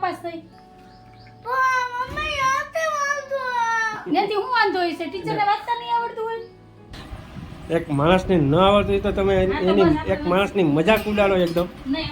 નાપાસ થઈ. નથી હું વાંધો હશે? ટીચરને વાંચતા નહીં આવડતું હોય? એક માણસને ન આવડતું હોય તો તમે એની એક માણસની મજાક ઉડાડો એકદમ. નહીં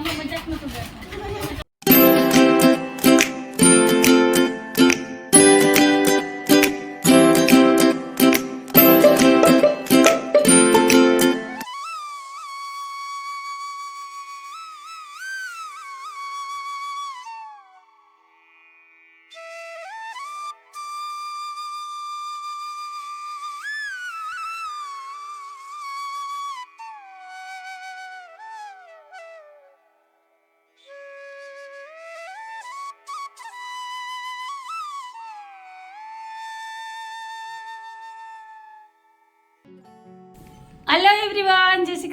હલો એવરીવન જય શ્રી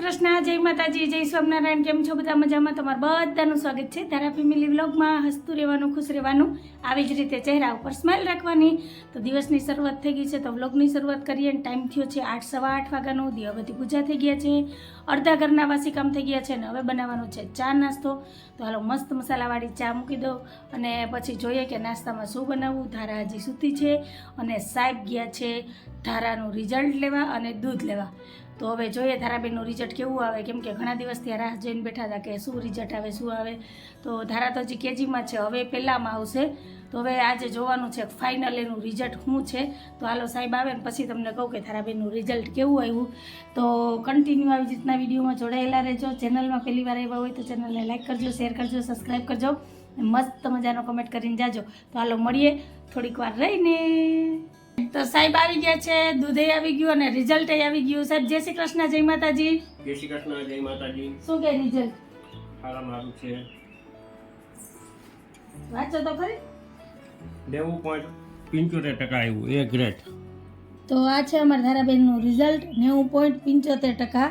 કૃષ્ણ, જય માતાજી, જય સ્વામિનારાયણ, કેમ છો? બધા મજામાં? તમારું બધાનું સ્વાગત છે. તારા ફેમિલી વ્લોગમાં હસતું રહેવાનું, ખુશ રહેવાનું, આવી જ રીતે ચહેરા ઉપર સ્માઇલ રાખવાની. તો દિવસની શરૂઆત થઈ ગઈ છે, તો વ્લોગની શરૂઆત કરીએ અને ટાઈમ થયો છે આઠ, સવા આઠ વાગ્યાનો. દિવાબતી પૂજા થઈ ગયા છે. અડધા ઘરના વાસી કામ થઈ ગયા છે અને હવે બનાવવાનો છે ચા નાસ્તો. તો હાલો મસ્ત મસાલાવાળી ચા મૂકી દો અને પછી જોઈએ કે નાસ્તામાં શું બનાવવું. ધારા હજી સૂતી છે અને સાહેબ ગયા છે ધારાનું રિઝલ્ટ લેવા અને દૂધ લેવા. તો હવે જોઈએ ધારાબેનનું રિઝલ્ટ કેવું આવે? કેમ કે ઘણા દિવસથી રાહ જોઈને બેઠા હતા કે શું રિઝલ્ટ આવે, શું આવે? તો ધારા તો હજી કેજીમાં છે, હવે પહેલાંમાં આવશે. તો હવે આજે જોવાનું છે ફાઇનલ એનું રિઝલ્ટ શું છે? તો હાલો સાહેબ આવે ને પછી તમને કહું કે ધારાબેનનું રિઝલ્ટ કેવું આવ્યું. તો કન્ટિન્યુ આવી રીતના વિડીયોમાં જોડાયેલા રહેજો. ચેનલમાં પહેલી વાર આવ્યા હોય તો ચેનલને લાઈક કરજો શેર કરજો સબસ્ક્રાઈબ કરજો. મસ્ત મજાનો કમેન્ટ કરીને જાજો. તો હાલો મળીએ થોડીક વાર રહીને. તો સાહેબ આવી ગયા છે દૂધે આવી ગયું અને રિઝલ્ટ આવી ગયું. સાહેબ જય શ્રી કૃષ્ણ જય માતાજી. જય શ્રી કૃષ્ણ જય માતાજી. શું કે રિઝલ્ટ સારા મારું છે. વાંચો તો ખરી. નેવું પોઈન્ટ પંચોતેર ટકા આવ્યું એ ગ્રેટ તો આ છે અમારા ધારાબેનનું રિઝલ્ટ નેવું પોઈન્ટ પંચોતેર ટકા.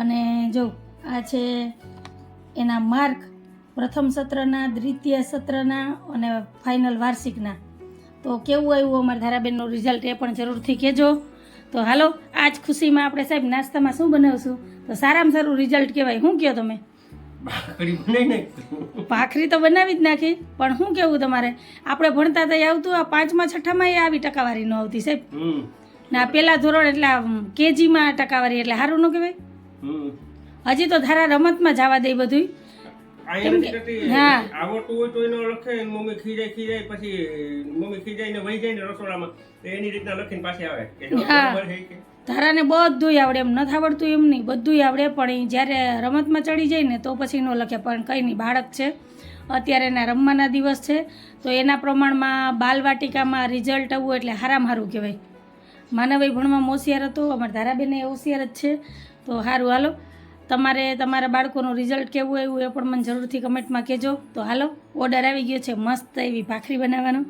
અને જો આ છે એના માર્ક પ્રથમ સત્રના દ્વિતીય સત્રના અને ફાઇનલ વાર્ષિકના. તો કેવું આવ્યું અમારા ધારાબેનનું રિઝલ્ટ એ પણ જરૂરથી કહેજો. તો હાલો આજ ખુશીમાં આપણે સાહેબ નાસ્તામાં શું બનાવશું? તો સારામાં સારું રિઝલ્ટ કહેવાય. શું કહો તમે? ભાખરી તો બનાવી જ નાખી પણ શું કેવું તમારે? આપણે ભણતા તો આવતું આ પાંચમા છઠ્ઠામાં એ આવી ટકાવારી ન આવતી સાહેબ. ના પેલા ધોરણ એટલે કેજીમાં ટકાવારી એટલે સારું ન કહેવાય. હજી તો ધારા રમતમાં જવા દે બધું હા. આવડતું હોય તો એનો લખે મમ્મી ખીજાય ખીજાય પછી મમ્મી ખીજાય ને વહી જાય ને રસોડામાં એની રીતના લખીને પાછી આવે. કે જો હા. બરાબર છે કે. ધારાને બધું આવડે એમ નથી આવડતું એમ નહીં બધું આવડે પણ એ જ્યારે રમતમાં ચડી જાય ને તો પછી ન લખે પણ કંઈ નહીં બાળક છે. અત્યારે એના રમવાના દિવસ છે તો એના પ્રમાણમાં બાલવાટિકામાં રિઝલ્ટ આવવું એટલે હારા હારું કહેવાય. માનવી ભણવામાં હોશિયાર હતો અમારા એ હોશિયાર જ છે તો સારું હાલો. તમારે તમારા બાળકોનું રિઝલ્ટ કેવું આવ્યું એ પણ મને જરૂરથી કમેન્ટમાં કહેજો. તો હાલો ઓર્ડર આવી ગયો છે. મસ્ત એવી ભાખરી બનાવવાનો.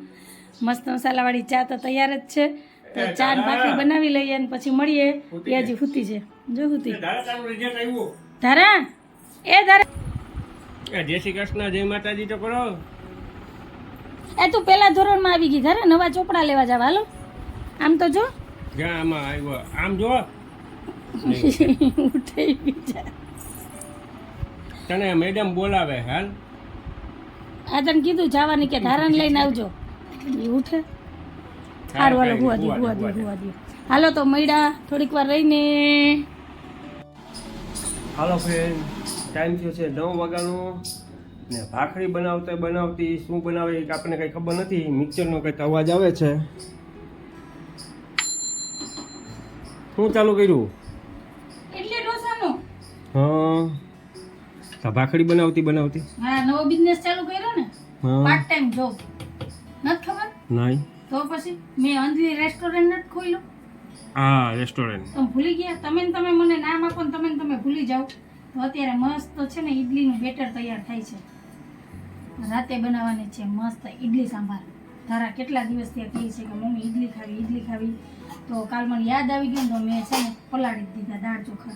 મસ્ત મસાલાવાળી ચા તો તૈયાર જ છે. તો ચા ને ભાખરી બનાવી લઈએ અને પછી મળીએ. એ હજી હુતી છે. જો હુતી. ધારા? એ ધારા. એ જય શ્રી કૃષ્ણ જય માતાજી તો કરો. એ તું પેલા ધોરણમાં આવી ગઈ. ધારા નવા ચોપડા લેવા જાવ. હાલો. આમ તો જો આમાં આવ્યો. આમ જો. ઉઠે બીજા તને મેડમ બોલાવે હાલ? આ તને કીધું જવાની કે ધારણ લઈને આવજો. એ ઉઠે. સારું હાલો હુવા દે હુવા દે હુવા દે. હાલો તો મૈડા થોડીક વાર રહીને. હાલો ફ્રેન્ડ ટાઈમ થયો છે નવ વાગ્યાનો. ને ભાખરી બનાવતા બનાવતી શું બનાવે એ આપણને કંઈ ખબર નથી. મિક્સરનો કંઈક અવાજ આવે છે. શું ચાલુ કર્યું? હા. ભાખડી બનાવતી બનાવતી. હા નવો બિઝનેસ ચાલુ કર્યો ને? પાર્ટ ટાઈમ જોબ નથી ખબર? નહીં. તો પછી મેં અંજલી રેસ્ટોરન્ટ નથી ખોલ્યું. હા રેસ્ટોરન્ટ તમે ભૂલી ગયા? તમે ને તમે મને નામ આપો ને તમે ને તમે ભૂલી જાઓ. તો અત્યારે મસ્ત છે ને ઈડલીનું બેટર તૈયાર થાય છે. રાતે બનાવવાની છે મસ્ત ઈડલી સાંભાર. તારા કેટલા દિવસથી આ કહે છે કે મમ્મી ઈડલી ખાવી ઈડલી ખાવી. તો કાલ મને યાદ આવી ગયું તો મેં છે ને પલાળી દીધા દાળ ચોખા.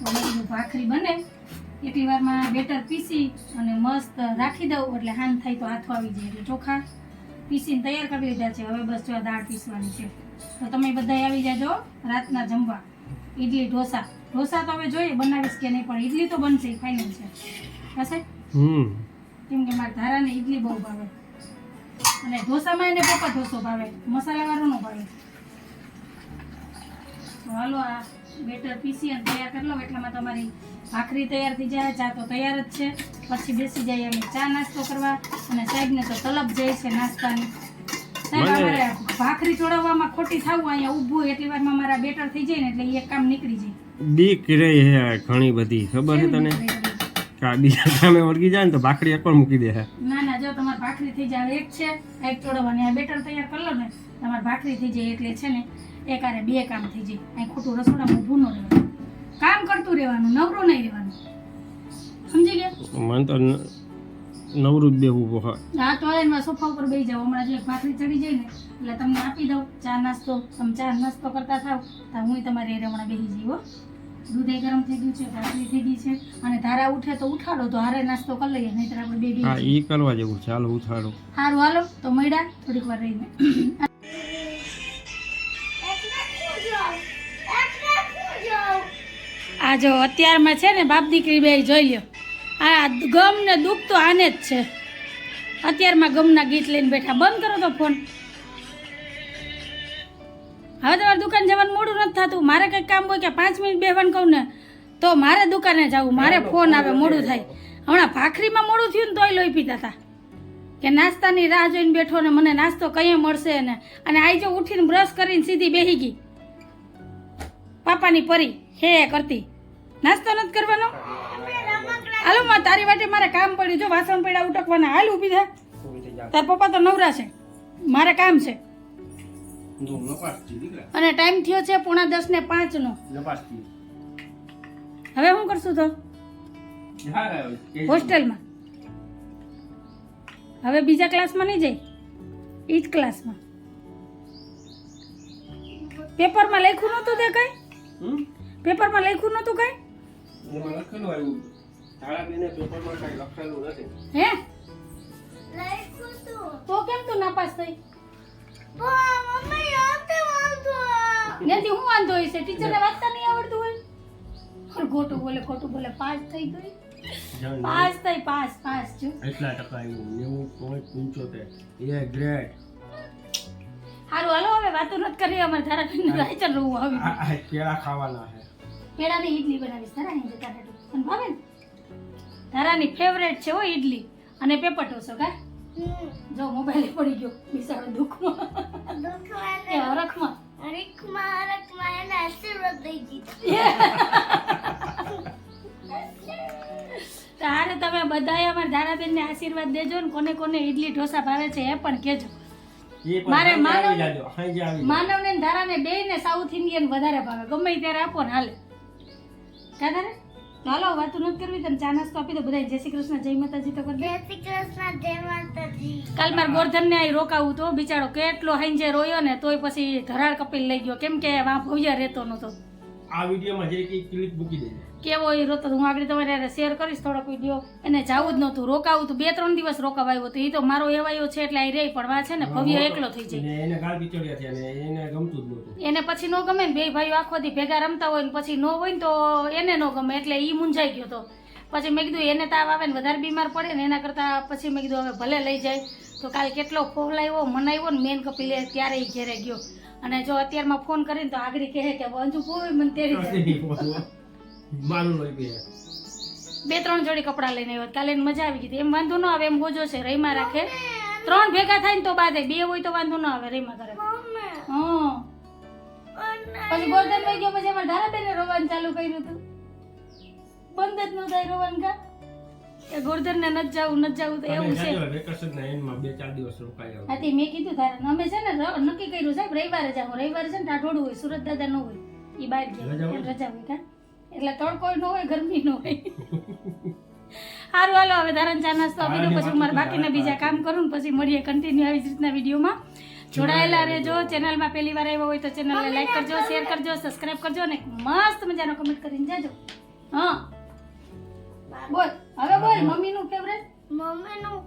મેં ભાખરી બને એટલી વારમાં બેટર પીસી અને મસ્ત રાખી દઉં એટલે હાન થાય તો હાથો આવી જાય એટલે ચોખા પીસીને તૈયાર કરી લીધા છે. હવે બસ જો આ દાળ પીસવાની છે. તો તમે બધા આવી જાજો રાતના જમવા. ઈડલી ઢોસા. ઢોસા તો હવે જોઈએ બનાવીશ કે નહીં પણ ઈડલી તો બનશે ફાઇનલ છે. હમ. કેમ કે મારા ધારાને ઈડલી બહુ ભાવે. અને ઢોસામાં એને પપ્પા ઢોસો ભાવે મસાલાવાળો નો ભાવે. તો હાલો આ બેટર પીસી અને તૈયાર કરી લો એટલામાં તમારી ભાખરી તૈયાર થઈ જાય ચા તો તૈયાર જ છે. પછી બેસી જઈએ અમે ચા નાસ્તો કરવા. અને સાહેબને તો તલબ જાય છે નાસ્તાની. ભાખરી ચોળવવામાં ખોટી થાવું અહીંયા ઊભું એટલી વારમાં મારા બેટર થઈ જાય ને એટલે એક કામ નીકળી જાય. બીક રહી હે ઘણી બધી. ખબર છે તને? કા બીજા સામે વળગી જાય ને તો ભાખરી એક પણ મૂકી દે ના ના જો તમારે ભાખરી થઈ જાય એક છે એક ચોળવવાની આ બેટર તૈયાર કરી લો ને તમારે ભાખરી થઈ જાય એટલે છે ને એક આરે બે કામ થઈ જાય. અહીં ખોટું રસોડામાં ઊભું ન રહેવાનું. કામ કરતું રહેવાનું નવરું નહીં રહેવાનું. સમજી ગયા? મન તો નવરું બેહવું હોય. હા તો એમાં સોફા ઉપર બેસી જાવ હમણાં જે ભાખરી ચડી જાય ને એટલે તમને આપી દઉં. ચા નાસ્તો. તમે ચા નાસ્તો કરતા થાવ. તો હું તમારી એરે હમણાં બેસી જઈ હો. દૂધ ગરમ થઈ ગયું છે ભાખરી થઈ ગઈ છે. અને ધારા ઉઠે તો ઉઠાડો તો હારે નાસ્તો કરી લઈએ નહીંતર આપણે બે હા એ કરવા જેવું ચાલો ઉઠાડો. સારું હાલો. તો મળ્યા થોડીક વાર રહીને. આ જો અત્યારમાં છે ને બાપ દીકરી બે જોઈ લ્યો. આ ગમ ને દુઃખ તો આને જ છે. અત્યારમાં ગમના ગીત લઈને બેઠા. બંધ કરો તો ફોન. હવે તમારે દુકાન જવાનું મોડું નથી થતું. મારે કંઈક કામ હોય કે પાંચ મિનિટ બેહવાનું કહું ને તો મારે દુકાને જવું. મારે ફોન આવે મોડું થાય. હમણાં ભાખરીમાં મોડું થયું ને તોય લોહી પીતા હતા કે નાસ્તાની રાહ જોઈને બેઠો ને મને નાસ્તો કંઈ મળશે ને? અને આઈ જો ઉઠીને બ્રશ કરીને સીધી બેહી ગઈ. પાપાની પરી હે કરતી. નાસ્તો નથી કરવાનો? હાલો માં તારી વાટે મારે કામ પડ્યું. જો વાસણ પડ્યા ઉટકવાના. હાલ ઊભી થાય તાર પપ્પા તો નવરા છે. મારે કામ છે. અને ટાઈમ થયો છે પોણા દસ ને પાંચ નો. હવે શું કરશું તો? હોસ્ટેલમાં. હવે બીજા ક્લાસમાં નહીં જઈ? એ જ ક્લાસમાં. પેપરમાં લખ્યું નહોતું તે કઈ? પેપરમાં લખ્યું નહોતું કઈ? એમાં લખેલું આવ્યું? તારાબેને પેપરમાં કાંઈ લખેલું નથી. હે? તો? કેમ તું નાપાસ થઈ? નથી હું વાંધો હોય છે ટીચરને વાંચતા નહીં આવડતું હોય? ખોટું બોલે ખોટું બોલે પાસ થઈ ગઈ? પાસ થઈ પાસ પાસ જો. એટલા ટકા આવ્યું. નેવું પોઈન્ટ પંચોતેર. A grade. સારું હાલો હવે વાતો નથી કરી અમારે તારા રાયચન રહું આવી. કેળા ખાવાના છે. પેડાની ઈડલી બનાવીશ. તારાની જે હેઠું તને ભાવે ને? તારાની ફેવરેટ છે હો ઈડલી અને પેપર ઢોસો કા? જો મોબાઈલ પડી ગયો બિસાડો દુઃખમાં. એ હરખમાં તારે તમે બધાએ અમારા ધારાબેનને આશીર્વાદ દેજો ને કોને કોને ઈડલી ઢોસા ભાવે છે એ પણ કહેજો. મારે માનવ માનવ- ને. માનવને ને ધારાને બે ને સાઉથ ઇન્ડિયન વધારે ભાવે. ગમે ત્યારે આપો ને હાલે. કા તારે હાલો વાતું નથી કરવી તને ચા નાસ્તો આપી દો. બધા જય શ્રી કૃષ્ણ જય માતાજી તો કરી દે કાલ મારે ગોરધન ને અહીં રોકાવું તો બિચારો કેટલો હાંજે રોયો ને તોય પછી ધરાળ કપિલ લઈ ગયો. કેમ કે વા ભવ્ય રહેતો નતો આ વિડીયોમાં જે કઈ ક્લિપ મૂકી દેજો કેવો રોતો તો હું આગળ તમારે શેર કરીશ થોડોક વીડિયો. એને જાવું જ નહોતું રોકાવું તો. બે ત્રણ દિવસ રોકાવા આવ્યો તો એ તો મારો એવાયો છે એટલે અહીં રહી પણ વા છે ને ભવ્ય એકલો થઈ જાય. એને ગાળ પિચોડિયા છે અને એને ગમતું જ નહોતું. એને પછી ન ગમે ને બે ભાઈઓ આખો દી ભેગા રમતા હોય ને પછી ન હોય ને તો એને ન ગમે એટલે એ મૂંઝાઈ ગયો તો. પછી મેં કીધું એને તાવ આવે ને વધારે બીમાર પડે ને એના કરતાં પછી મેં કીધું હવે ભલે લઈ જાય. તો કાલે કેટલો ફોલાવ્યો મનાવ્યો ને મેન કપિલે ત્યારે ઈ ઘેરે ગયો. અને જો અત્યારમાં ફોન કરીને તો આગળ કહે કે અંજુ કોઈ મને તેરી બે. ત્રણ જોડી કપડાં લઈને આવ્યો. કાલે મજા આવી ગઈ એમ વાંધો ન આવે એમ બોજો છે રહીમાં રાખે. ત્રણ ભેગા થાય ને તો બાદ બે હોય તો વાંધો ન આવે રહીમાં કરે. હા. પછી ગોરધન લઈ ગયો પછી અમારે ધારાબેને રોવાનું ચાલુ કર્યું હતું. બંધ જ ન થાય રોવાનું કા? કે ગોરધન ને નથી જવું નથી જવું તો એવું છે. વેકેશન ના એન્ડમાં બે ચાર દિવસ રોકાઈ આવો. આથી મેં કીધું તારે અમે છે ને નક્કી કર્યું સાહેબ રવિવારે જાવ રવિવારે છે ને ટાઢોડું હોય સુરત દાદા ન હોય એ બહાર ગયા. રજા હોય? એટલે રજા કા? એટલે તડકો ન હોય ગરમી ન હોય. સારું હાલો હવે ધારણ ચા નાસ્તો આપી દો પછી બાકીના બીજા કામ કરું ને પછી મળીએ કન્ટિન્યુ આવી જ રીતના વિડીયોમાં. જોડાયેલા રહેજો. ચેનલમાં પહેલી વાર આવ્યો હોય તો ચેનલને લાઈક કરજો શેર કરજો સબસ્ક્રાઇબ કરજો અને મસ્ત મજાનો કમેન્ટ કરીને જાજો. હા. બોલ. હવે બોલ મમ્મીનું ફેવરેટ મમ્મીનું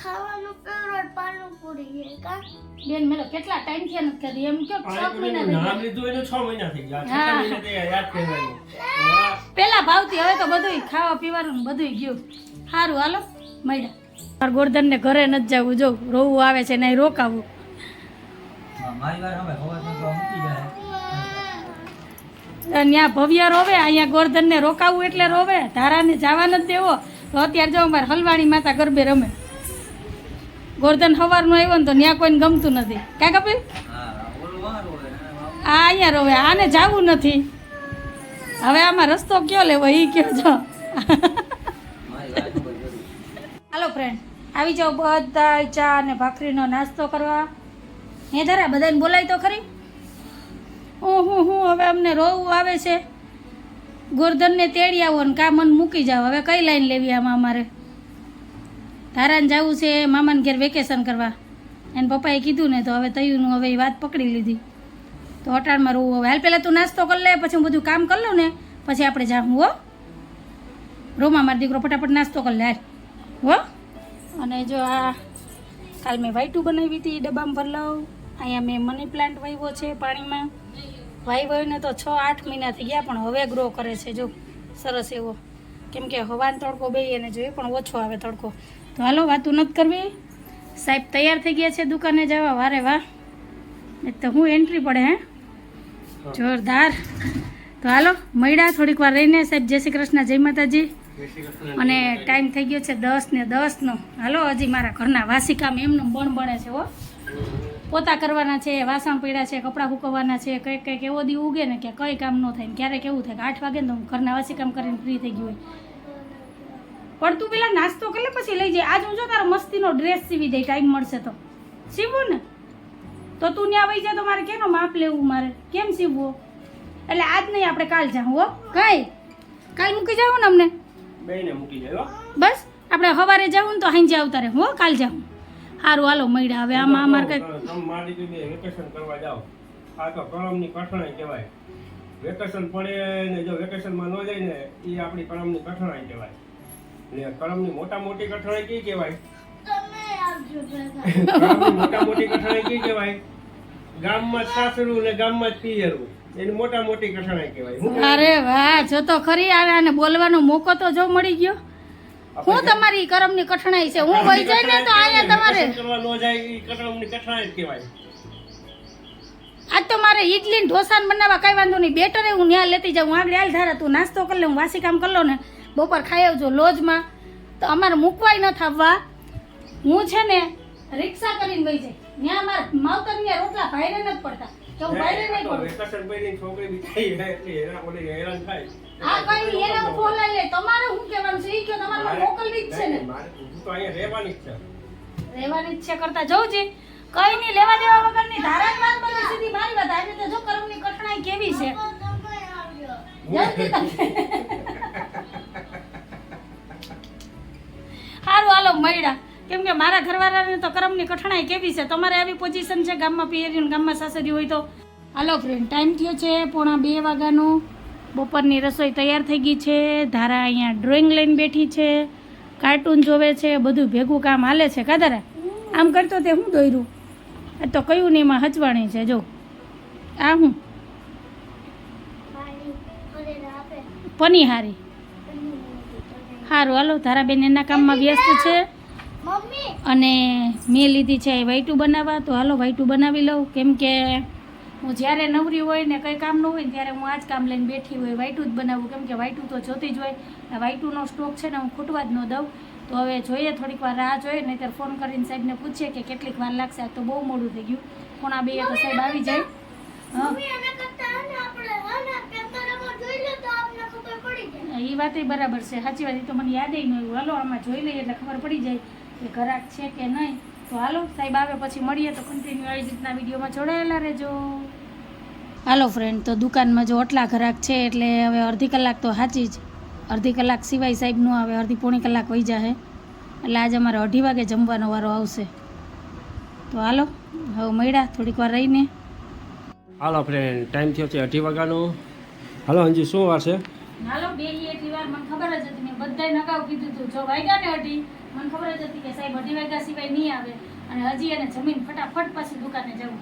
ખાવાનું ફેવરેટ પાણીપુરી છે કા? બેન મેલો કેટલા ટાઈમથી નથી કરી એમ કે 6 મહિના થઈ નામ લીધું એને 6 મહિના થઈ ગયા. હા. મહિના થઈ ગયા યાદ કરવાનું વાહ. પેલા ભાવતી હવે તો બધું ખાવા પીવાનું ને બધું ગયું. સારું હાલો મળ્યા. મારા ગોરધનને ઘરે નથી જવું. જો રોવું આવે છે નહીં રોકાવું. મારી વાર હવે હવા તો મૂકી જાય ત્યાં ભવ્ય રોવે, અહીંયા ગોરધનને રોકાવું એટલે રોવે. ધારાને જવા નથી દેવો. તો અત્યારે જો અમારે હલવાણી માતા ગરબે રમે. ગોરધન સવારનો આવ્યો ને તો ત્યાં કોઈને ગમતું નથી. કાંઈ કપિલ આ અહીંયા રોવે. આને જવું નથી. હવે આમાં રસ્તો કયો લેવો? એ કયો જો હાલો ફ્રેન્ડ આવી જાઓ બધા ચા અને ભાખરીનો નાસ્તો કરવા. હે ધરા, બધાને બોલાય તો ખરી. હું હું હું, હવે અમને રોવું આવે છે. ગોરધનને તેડી આવો ને કા મન મૂકી જાઓ. હવે કઈ લાઈન લેવી આમાં અમારે? ધારાને જવું છે, મામાને ઘેર વેકેશન કરવા. એને પપ્પાએ કીધું ને તો હવે તયુંનું હવે એ વાત પકડી લીધી. તો અટાણમાં રોવું હવે. હાલ પહેલાં તું નાસ્તો કરી લે, પછી હું બધું કામ કરી લઉં ને, પછી આપણે જાઉં હો. રોમા મારો દીકરો ફટાફટ નાસ્તો કરી લે. હો. અને જો આ, કાલ મેં વાઈટું બનાવી હતી, ડબ્બામાં ભર લઉં. અહીંયા મેં મની પ્લાન્ટ વાવ્યો છે પાણીમાં. વાવ્યો ને તો છ આઠ મહિના થઈ ગયા પણ હવે ગ્રો કરે છે. જો સરસ એવો. કેમ કે હવાન તડકો બે એને જોઈએ પણ ઓછો આવે તડકો. તો હાલો વાતું નથી કરવી. સાહેબ તૈયાર થઈ ગયા છે દુકાને જવા. વારે વાહ. એ તો હું એન્ટ્રી પડે હે? જોરદાર. તો હાલો મળ્યા થોડીક વાર રહીને. સાહેબ જય શ્રી કૃષ્ણ જય માતાજી. અને ટાઈમ થઈ ગયો છે દસ ને દસનો. હાલો હજી મારા ઘરના વાસી કામ એમનું બણ બને છે હો. પોતા કરવાના છે વાસણ પીડા છે કપડાં સૂકવવાના છે કંઈક કંઈક એવો દી ઉગે ને કે કંઈ કામ ન થાય ને ક્યારેક એવું થાય કે આઠ વાગે ને તો હું ઘરના વાસી કામ કરીને ફ્રી થઈ ગયું હોય. પણ તું પેલા નાસ્તો કરે પછી લઈ જાય. આજ હું જો તારો મસ્તીનો ડ્રેસ સીવી દઈ ટાઈમ મળશે તો. સીવું ને? તો તું ત્યાં વહી જાય તો મારે કેનો માપ લેવું મારે? કેમ સીવવું? એટલે આજ નહીં આપણે કાલ જાઉં હો. કાંઈ? કાલ મૂકી જાવ ને અમને? બેને મૂકી જાય બસ? આપણે સવારે જાઉં ને તો હાંજે આવતા રહે. હો કાલ જાઉં. સારું હાલો મળ્યા. હવે આમાં અમારે કંઈક તમે મારી દીકરી વેકેશન કરવા જાઓ. આ તો કળમની કઠણાઈ કહેવાય. વેકેશન પડે ને જો વેકેશનમાં ન જાય ને એ આપણી કળમની કઠણાઈ કહેવાય. ને કરમની મોટા મોટી કઠણાઈ કઈ કહેવાય? તમે આવજો મોટા મોટી કઠણાઈ કઈ કહેવાય? ગામમાં જ સાસરું ને ગામમાં જ પિયરું. એની મોટા મોટી કઠણાઈ કહેવાય. અરે વાહ જો તો ખરી આવે અને બોલવાનો મોકો તો જો મળી ગયો. હું તમારી કરમની કઠણાઈ છે હું વહી જાય ને તો આયા તમારે કરવા ન જાય એ કરમની કઠણાઈ કહેવાય. આજ તો મારે ઈડલી ને ઢોસા બનાવવા કઈ વાંધો નહીં બેટર હું ત્યાં લેતી જાઉં. આગળ હાલ ધારા તું નાસ્તો કરી લે હું વાસી કામ કરી લો ને બપોર ખાઈ આવજો લોજમાં. તો અમારે મૂકવાય ન થવા હું છે ને રિક્ષા કરીને વહી જાય. ત્યાં મારા માવતર રોટલા ભાઈને નથી પડતા. તો નહીં વેકેશન છોકરી એટલે હેરાન થાય. લે તમારે શું કહેવાનું છે? કયો તમારે મોકલવી જ છે ને. મારે હું તો અહીંયા રહેવાની જ છે. રહેવાની ઈચ્છા કરતા. જવું છે કઈ નહીં લેવા દેવા વગરની ધારા જ વાત બની સીધી મારી વાત. આવી રીતે જો કરમની કઠણાઈ કેવી છે. સારું હાલો મળ્યા. કેમ કે મારા ઘરવાળાને તો કરમની કઠણાઈ કેવી છે? તમારે આવી પોઝિશન છે ગામમાં પિયરી ગામમાં સાસરી હોય તો? હાલો ફ્રેન્ડ ટાઈમ થયો છે પોણા બે વાગ્યાનું. બપોરની રસોઈ તૈયાર થઈ ગઈ છે. ધારા અહીંયા ડ્રોઈંગ લઈને બેઠી છે. કાર્ટૂન જોવે છે. બધું ભેગું કામ હાલે છે. કાધારા આમ કરતો તે હું દોર્યું આ તો કયું ને એમાં હચવાણી છે? જો. આ હું પનીહારી સારું હાલો. ધારાબેન એના કામમાં વ્યસ્ત છે. અને મેં લીધી છે વાઈટું બનાવવા તો હાલો વાઈટું બનાવી લઉં. કેમ કે હું જ્યારે નવરી હોય ને કંઈ કામ ન હોય ને ત્યારે હું આ જ કામ લઈને બેઠી હોય વાઈટું જ બનાવું. કેમ કે વાઈટું તો જોતી જ હોય. આ વાઈટુંનો સ્ટોક છે ને હું ખૂટવા જ ન દઉં. તો હવે જોઈએ થોડીક વાર રાહ જોઈએ ને ત્યારે ફોન કરીને સાહેબને પૂછીએ કે કેટલીક વાર લાગશે. આ તો બહુ મોડું થઈ ગયું. પોણા બે તો સાહેબ આવી જાય. એ વાત બરાબર છે. સાચી વાત એ તો મને યાદ ન આવ્યું હાલો આમાં જોઈ લઈએ એટલે ખબર પડી જાય. કે ઘરાક છે કે નહીં તો હાલો સાહેબ આવે પછી મળીએ તો કન્ટિન્યુ આવી રીતના વિડીયોમાં જોડાયેલા રહેજો. હાલો ફ્રેન્ડ તો દુકાનમાં જો આટલા ઘરાક છે એટલે હવે અડધી કલાક તો સાચી જ. અડધી કલાક સિવાય સાહેબનું ન આવે અડધી પોણી કલાક વહી જશે એટલે આજે અમારે અઢી વાગે જમવાનો વારો આવશે. તો હાલો હવે મળ્યા થોડીક વાર રહીને. હાલો ફ્રેન્ડ ટાઈમ થયો છે અઢી વાગ્યાનો. હાલો અંજી શું વાર છે? હાલો બે એટલી વાર મને ખબર જ હતી મેં બધાય નગાવ કીધું હતું જો વાગ્યા ને અઢી મને ખબર જ હતી કે સાહેબ અઢી વાગ્યા સિવાય નહીં આવે અને હજી એને જમીન ફટાફટ પાછી દુકાને જવું.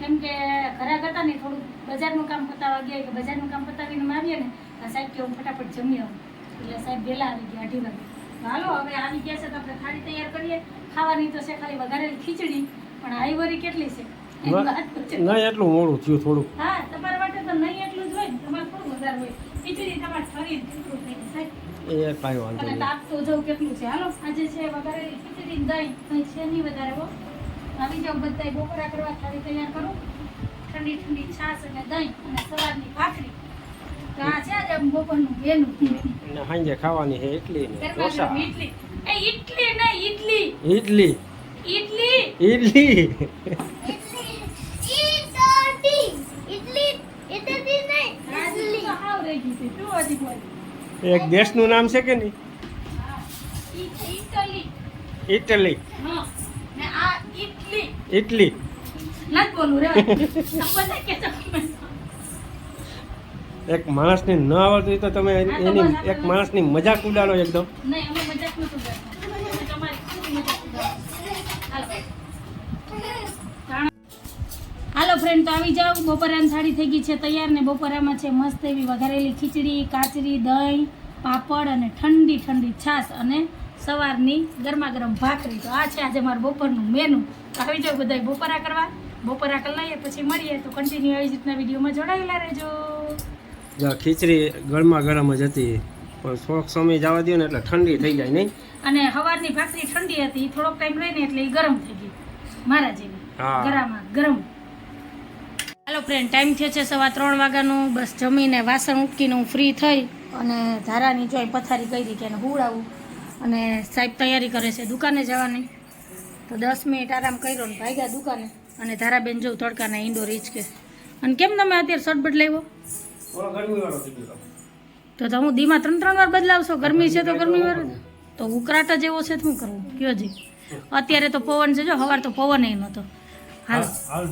કેમ કે ઘરા કરતા ને થોડું બજારનું કામ પતાવા ગયા કે બજારનું કામ પતાવીને આવીએ ને સાહેબ કે હું ફટાફટ જમી આવું. એટલે સાહેબ વહેલા આવી ગયા અઢી વાગે. હાલો હવે આવી ગયા છે તો આપણે થાળી તૈયાર કરીએ. ખાવાની તો છે ખાલી વઘારેલી ખીચડી પણ આઈવરી કેટલી છે? એની વાત પૂછો. ના એટલું મોડું થયું થોડું હા તમારા માટે તો નહીં એટલું જ હોય તમારે થોડું વધારે હોય. ખીચડી તમારે શરીર એ કાંઈ વાંધો નહીં. તાપ તો જવું કેટલું છે. હાલો આજે છે વગર ખીચડી દહીં. કંઈ છે નહીં વધારે હો. આવી જાવ બધાય બપોરા કરવા થાળી તૈયાર કરો. ઠંડી ઠંડી છાશ અને દહીં અને સવારની ભાખરી. તો આ છે આજે બપોરનું વેલું અને સાંજે ખાવાની છે ઇડલી ને ઢોસા. ગરમ એ ઇડલી નહીં ઇડલી ઇડલી ઈડલી. ઇડલી ઈડલી ઈડલી ઈડલી નહીં ઇડલી તો હાવ રહી ગઈ છે. તું હજી બોલ એક દેશનું નામ છે કે નહીં? ઇટલી ઇટલી એક માણસને ન આવડતું હોય તો તમે એની એક માણસની મજાક ઉડાડો એકદમ. નહીં અમે મજાક નથી ઉડાડતા તમારી મજાક ઉડાડતા. ફ્રેન્ડ તો આવી જાઓ. બપોરાની થાળી થઈ ગઈ છે તૈયાર ને બપોરામાં છે મસ્ત એવી વઘારેલી ખીચડી કાચરી દહીં પાપડ અને ઠંડી ઠંડી છાશ અને સવારની ગરમા ગરમ ભાખરી. તો આ છે આજે મારું બપોરનું મેનુ આવી જાઓ બધા બપોરા કરવા. બપોરા કરી લઈએ પછી મળીએ. તો કન્ટિન્યુ આવી જ રીતના વિડીયોમાં જોડાયેલા રહેજો. જો ખીચડી ગરમા ગરમ જ હતી. પણ થોડોક સમય જવા દો ને એટલે ઠંડી થઈ જાય નહીં. અને સવારની ભાખરી ઠંડી હતી. થોડોક ટાઈમ રહીને એટલે એ ગરમ થઈ ગઈ. મારા જેવી. ગરામાં ગરમ. હાલો ફ્રેન્ડ ટાઈમ થયો છે સવા ત્રણ વાગ્યાનું. બસ જમીને વાસણ ઉટકીને હું ફ્રી થઈ અને ધારાની જોઈ પથારી કરી કે એને હુવડાવું. અને સાહેબ તૈયારી કરે છે દુકાને જવાની. તો દસ મિનિટ આરામ કર્યો ને ભાગ્યા દુકાને. અને ધારાબેન જોઉં તડકાના ઈંડો રીચ કે. અને કેમ તમે અત્યારે શર્ટ બદલાવ્યો ગયો તો તો હું દીમાં ત્રણ ત્રણ વાર બદલાવશો? ગરમી છે તો ગરમી વાર તો ઉકરાટ જ એવો છે તો શું કરવું કયો જી? અત્યારે તો પવન છે જો સવાર તો પવન એ નહોતો હાલ. હાલ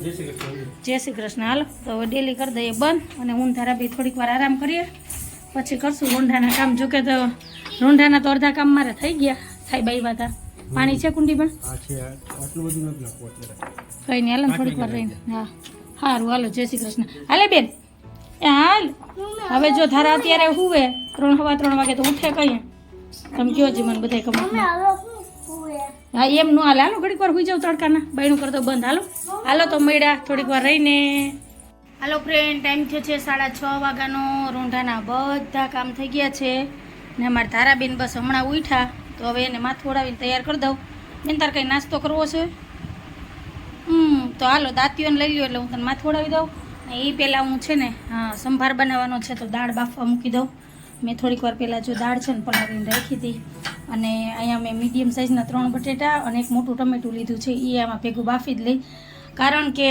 જય શ્રી કૃષ્ણ હાલ. તો હવે ડેલી કરી દઈએ બંધ અને હું બી થોડીક વાર આરામ કરીએ. પછી કરશું રોંઢાના કામ. જોકે તો રોંઢાના તો અડધા કામ મારે થઈ ગયા. થાય બાઈ વાતા. પાણી છે કુંડી પણ? છે. કઈ નહીં હાલો થોડીક વાર રહીને. હા. સારું હાલો જય શ્રી કૃષ્ણ. હાલે બેન. એ હાલ. હવે જો ધારા અત્યારે હુવે ત્રણ હવા ત્રણ વાગે તો ઉઠે કઈ. તમે કયો જી મને બધા હવે હું, એમ નો હાલે. હાલો, ઘડીક વાર હોઈ જાવ તડકાના. બહેનું કરતો બંધ. હાલો. હાલો તો મળ્યા. થોડીક વાર રહીને. હાલો ફ્રેન્ડ ટાઈમ થયો છે સાડા છ વાગ્યાનો. રૂંઢાના બધા કામ થઈ ગયા છે. ને અમારા ધારાબેન બસ હમણાં ઉઠ્યા. તો હવે એને માથું ઓળાવીને તૈયાર કરી દઉં. બેન, તારે કંઈ નાસ્તો કરવો છે? હમ, તો હાલો, દાંતીઓને લઈ લ્યો એટલે હું તને માથું ઓળાવી દઉં. એ પહેલાં હું છે ને, હા, સંભાર બનાવવાનો છે તો દાળ બાફવા મૂકી દઉં. મેં થોડીક વાર પહેલાં જો દાળ છે ને પલાળીને રાખી હતી. અને અહીંયા મેં મીડિયમ સાઇઝના ત્રણ બટેટા અને એક મોટું ટમેટું લીધું છે. એ આમાં ભેગું બાફી જ લઈ. કારણ કે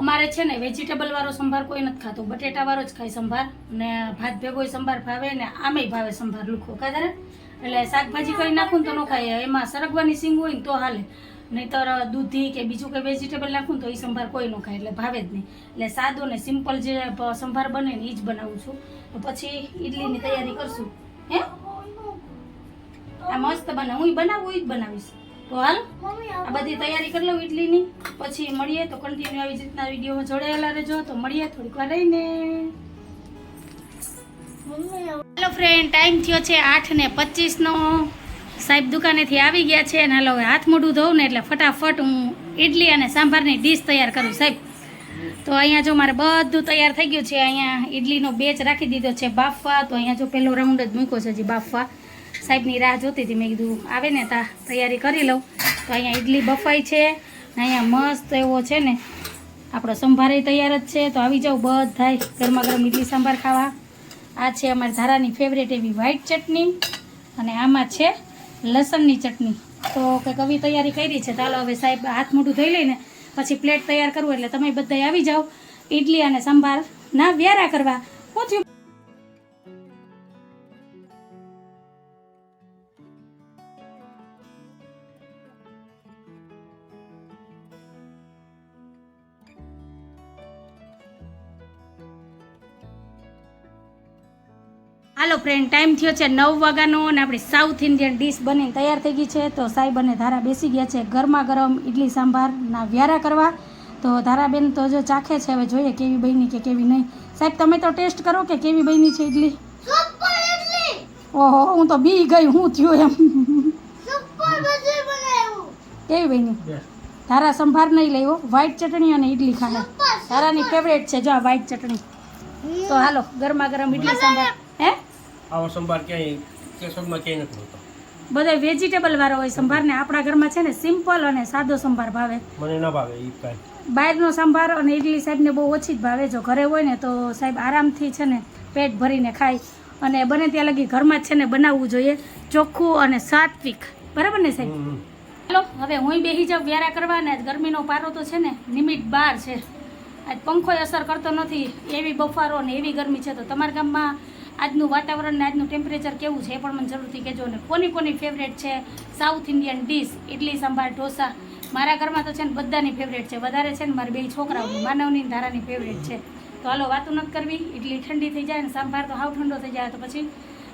અમારે છે ને વેજીટેબલવાળો સંભાર કોઈ નથી ખાતું. બટેટાવાળો જ ખાય સંભાર. ને ભાત ભેગો સંભાર ભાવે ને આમેય ભાવે સંભાર લુખો. કાધારે એટલે શાકભાજી કરી નાખું ને તો ન ખાય. એમાં સરગવાની સિંગ હોય ને તો હાલે. નહીતર દૂધી કે બીજું કંઈ વેજીટેબલ નાખું તો એ સંભાર કોઈ ન ખાય એટલે ભાવે જ નહીં. એટલે સાદો ને સિમ્પલ જે સંભાર બને ને એ જ બનાવું છું. તો પછી ઈડલીની તૈયારી કરશું. હે? આ મસ્ત બને. હું બનાવું એ જ બનાવીશ. તો હાલ આ બધી તૈયારી કરી લઉં ઇડલીની પછી મળીએ તો કન્ટિન્યુ આવી રીતના વિડીયોમાં જોડાયેલા રહેજો. તો મળીએ થોડીક વાર રહીને. હેલો ફ્રેન્ડ ટાઈમ થયો છે આઠ ને પચીસનો સાહેબ દુકાનેથી આવી ગયા છે અને હાલો હાથ મોઢું ધોઉં ને એટલે ફટાફટ હું ઇડલી અને સાંભારની ડીશ તૈયાર કરું સાહેબ. તો અહીંયા જો મારે બધું તૈયાર થઈ ગયું છે, અહીંયા ઇડલીનો બેચ રાખી દીધો છે બાફવા. તો અહીંયા જો પહેલો રાઉન્ડ જ મૂક્યો છે હજી બાફવા. સાહેબની રાહ જોતી હતી, મેં કીધું આવે ને તા તૈયારી કરી લઉં. તો અહીંયા ઇડલી બફાઈ છે, અહીંયા મસ્ત એવો છે ને આપણો સંભારે તૈયાર જ છે. તો આવી જાઉં બધાય ગરમા ગરમ ઇડલી સંભાર ખાવા. આ છે અમારી ધારાની ફેવરેટ એવી વ્હાઈટ ચટણી અને આમાં છે લસણની ચટણી. તો કે કવિ તૈયારી કરી છે ચાલો હવે સાહેબ હાથ મોઢું ધોઈ લઈને પછી પ્લેટ તૈયાર કરવું એટલે તમે બધા આવી જાઓ. ઇડલી અને સંભાર ના વ્યારા કરવા. હું હાલો ફ્રેન્ડ ટાઈમ થયો છે નવ વાગ્યાનો અને આપણી સાઉથ ઇન્ડિયન ડીશ બનીને તૈયાર થઈ ગઈ છે. તો સાહેબ અને ધારા બેસી ગયા છે ગરમા ગરમ ઇડલી સાંભારના વ્યારા કરવા. તો ધારાબેન તો જો ચાખે છે હવે જોઈએ કેવી બની કે કેવી નહીં. સાહેબ તમે તો ટેસ્ટ કરો કે કેવી બની છે ઇડલી ઓહો હું તો બી ગઈ હું થયું એમ. કેવી બની? ધારા સંભાર નહીં લેવો વ્હાઈટ ચટણી અને ઇડલી ખાને. ધારાની ફેવરેટ છે જો આ વ્હાઈટ ચટણી. તો હાલો ગરમા ગરમ ઇડલી સંભાર. હે? આવો સંભાર ક્યાંય કેશોદમાં ક્યાંય નથી હોતો. બધા વેજીટેબલ વાળો હોય સંભાર ને આપણા ઘરમાં છે ને સિમ્પલ અને સાદો સંભાર ભાવે. મને ન ભાવે એ કાંઈ. બહારનો સંભાર અને ઇડલી સાહેબને બહુ ઓછી જ ભાવે. જો ઘરે હોય ને તો સાહેબ આરામથી છે ને પેટ ભરીને ખાય. અને બને ત્યાં લગી ઘરમાં જ છે ને બનાવવું જોઈએ. ચોખ્ખું અને સાત્વિક. બરાબર ને સાહેબ. ચાલો હવે હું બેસી જાઉં વ્યારા કરવા ને ગરમીનો પારો તો છે ને નિમિટ બાર છે. આજ પંખોય અસર કરતો નથી. એવી બફારો ને એવી ગરમી છે. તો તમારા ગામમાં આજનું વાતાવરણ ને આજનું ટેમ્પરેચર કેવું છે એ પણ મને જરૂરથી કહેજો. ને કોની કોની ફેવરેટ છે? South Indian dish idli sambar, dosa. મારા ઘરમાં તો છે ને બધાની ફેવરેટ છે. વધારે છે ને મારા બે છોકરાઓની માનવની ધારાની ફેવરેટ છે. તો હાલો, વાતું નથી કરવી. ઇડલી ઠંડી થઈ જાય ને સાંભાર તો હાવ ઠંડો થઈ જાય. તો પછી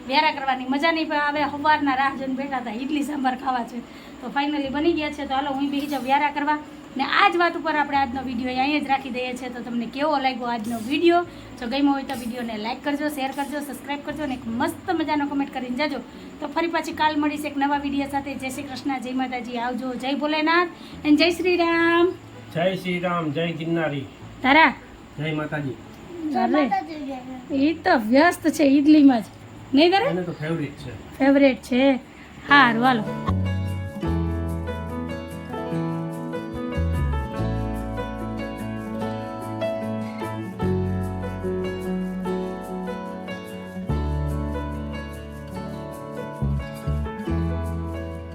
વ્યારા કરવાની મજા નહીં પણ આવે સવારના રાહ જોઈને બેઠા હતા. ઇડલી સાંભાર ખાવા છે. તો ફાઇનલી બની ગયા છે. તો હાલો, હું બી જાઉં વ્યારા કરવા ને આ જ વાત ઉપર આપણે આજનો વીડિયો અહીંયા જ રાખી દઈએ છીએ. તો તમને કેવો લાગ્યો આજનો વીડિયો? જો ગમ્યો હોય તો વિડીયોને લાઇક કરજો શેર કરજો સબસ્ક્રાઈબ કરજો અને એક મસ્ત મજાનો કમેન્ટ કરીને જજો. તો ફરી પાછી કાલ મળીશ એક નવા વીડિયો સાથે. જય શ્રી કૃષ્ણ જય માતાજી. આવજો. જય ભોલેનાથ અને જય શ્રી રામ. જય શ્રી રામ જય ગિરનારી. તારા? જય માતાજી. એ તો વ્યસ્ત છે ઈડલીમાં જ. નહીં કરે એને તો ફેવરિટ છે. ફેવરેટ છે. હાર હાલો.